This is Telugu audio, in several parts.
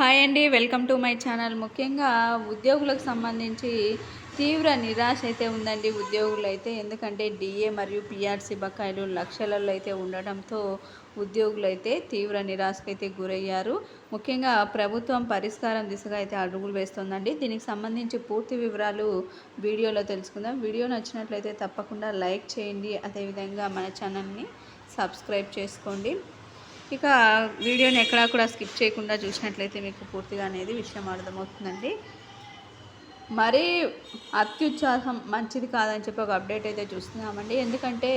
హాయ్ అండి వెల్కమ్ టు మై ఛానల్. ముఖ్యంగా ఉద్యోగులకు సంబంధించి తీవ్ర నిరాశ అయితే ఉందండి ఉద్యోగులు అయితే. ఎందుకంటే డిఏ మరియు పిఆర్సీ బకాయిలు లక్షలలో అయితే ఉండడంతో ఉద్యోగులు అయితే తీవ్ర నిరాశకు అయితే గురయ్యారు. ముఖ్యంగా ప్రభుత్వం పరిష్కారం దిశగా అయితే అడుగులు వేస్తుందండి. దీనికి సంబంధించి పూర్తి వివరాలు వీడియోలో తెలుసుకుందాం. వీడియో నచ్చినట్లయితే తప్పకుండా లైక్ చేయండి. అదేవిధంగా మన ఛానల్ని సబ్స్క్రైబ్ చేసుకోండి. ఇక వీడియోని ఎక్కడా కూడా స్కిప్ చేయకుండా చూసినట్లయితే మీకు పూర్తిగా అనేది విషయం అర్థమవుతుందండి. మరీ అత్యుత్సాహం మంచిది కాదని చెప్పి ఒక అప్డేట్ అయితే చూస్తున్నామండి. ఎందుకంటే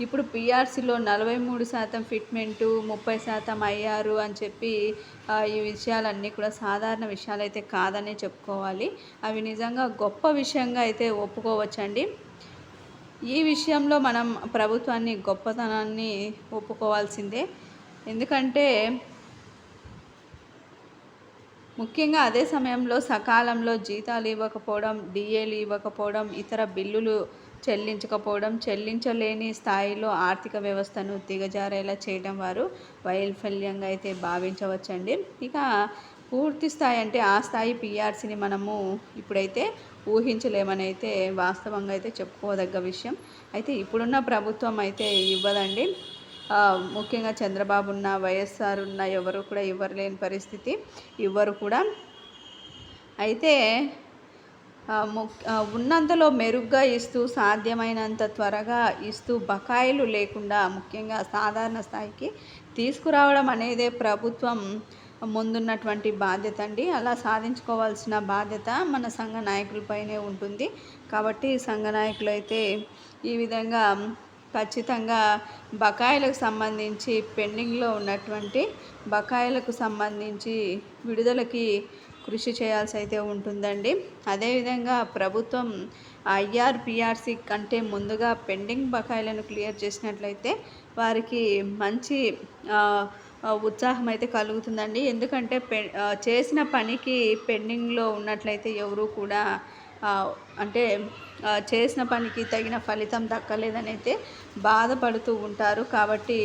ఇప్పుడు పిఆర్సీలో నలభై మూడు శాతం ఫిట్మెంటు ముప్పై శాతం అయ్యారు అని చెప్పి ఈ విషయాలన్నీ కూడా సాధారణ విషయాలు అయితే చెప్పుకోవాలి. అవి నిజంగా గొప్ప విషయంగా అయితే ఒప్పుకోవచ్చండి. ఈ విషయంలో మనం ప్రభుత్వాన్ని గొప్పతనాన్ని ఒప్పుకోవాల్సిందే. ఎందుకంటే ముఖ్యంగా అదే సమయంలో సకాలంలో జీతాలు ఇవ్వకపోవడం డిఏలు ఇవ్వకపోవడం ఇతర బిల్లులు చెల్లించకపోవడం చెల్లించలేని స్థాయిలో ఆర్థిక వ్యవస్థను దిగజారేలా చేయడం వారు వైఫల్యంగా అయితే భావించవచ్చండి. ఇక పూర్తి స్థాయి అంటే ఆ స్థాయి పిఆర్సీని మనము ఇప్పుడైతే ఊహించలేమని అయితే వాస్తవంగా అయితే చెప్పుకోదగ్గ విషయం. అయితే ఇప్పుడున్న ప్రభుత్వం అయితే ఇవ్వదండి. ముఖ్యంగా చంద్రబాబు ఉన్న వైఎస్ఆర్ ఉన్న ఎవరు కూడా ఇవ్వలేని పరిస్థితి ఇవ్వరు కూడా. అయితే ఉన్నంతలో మెరుగ్గా ఇస్తూ సాధ్యమైనంత త్వరగా ఇస్తూ బకాయిలు లేకుండా ముఖ్యంగా సాధారణ స్థాయికి తీసుకురావడం అనేదే ప్రభుత్వం ముందున్నటువంటి బాధ్యత అండి. అలా సాధించుకోవాల్సిన బాధ్యత మన సంఘ నాయకులపైనే ఉంటుంది. కాబట్టి సంఘ నాయకులు అయితే ఈ విధంగా ఖచ్చితంగా బకాయిలకు సంబంధించి పెండింగ్లో ఉన్నటువంటి బకాయిలకు సంబంధించి విడుదలకి కృషి చేయాల్సి అయితే ఉంటుందండి. అదేవిధంగా ప్రభుత్వం ఐఆర్పిఆర్సి కంటే ముందుగా పెండింగ్ బకాయిలను క్లియర్ చేసినట్లయితే వారికి మంచి ఉత్సాహం అయితే కలుగుతుందండి. ఎందుకంటే పె చేసిన పనికి పెండింగ్లో ఉన్నట్లయితే ఎవరు కూడా అంటే చేసిన పనికి తగిన ఫలితం దక్కలేదని అయితే బాధపడుతూ ఉంటారు. కాబట్టి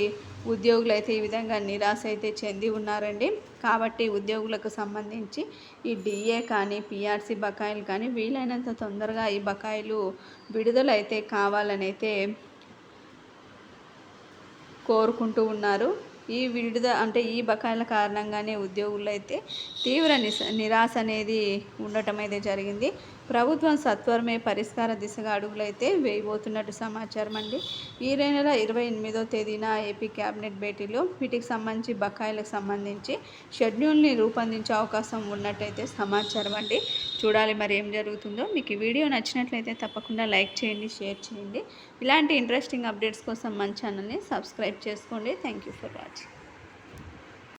ఉద్యోగులు అయితే ఈ విధంగా నిరాశ అయితే చెంది ఉన్నారండి. కాబట్టి ఉద్యోగులకు సంబంధించి ఈ డిఏ కానీ పిఆర్సీ బకాయిలు కానీ వీలైనంత తొందరగా ఈ బకాయిలు విడుదలైతే కావాలని అయితే కోరుకుంటూ ఉన్నారు. ఈ విడుద అంటే ఈ బకాయిల కారణంగానే ఉద్యోగులు అయితే తీవ్ర నిరాశ అనేది ఉండటం అయితే జరిగింది. ప్రభుత్వం సత్వరమే పరిష్కార దిశగా అడుగులైతే వేయబోతున్నట్టు సమాచారం అండి. ఈ నెల ఇరవై ఎనిమిదో తేదీన ఏపీ క్యాబినెట్ భేటీలో వీటికి సంబంధించి బకాయిలకు సంబంధించి షెడ్యూల్ని రూపొందించే అవకాశం ఉన్నట్టయితే సమాచారం అండి. చూడాలి మరి ఏం జరుగుతుందో. మీకు ఈ వీడియో నచ్చినట్లయితే తప్పకుండా లైక్ చేయండి షేర్ చేయండి. ఇలాంటి ఇంట్రెస్టింగ్ అప్డేట్స్ కోసం మన ఛానల్ని సబ్స్క్రైబ్ చేసుకోండి. Thank you for watching.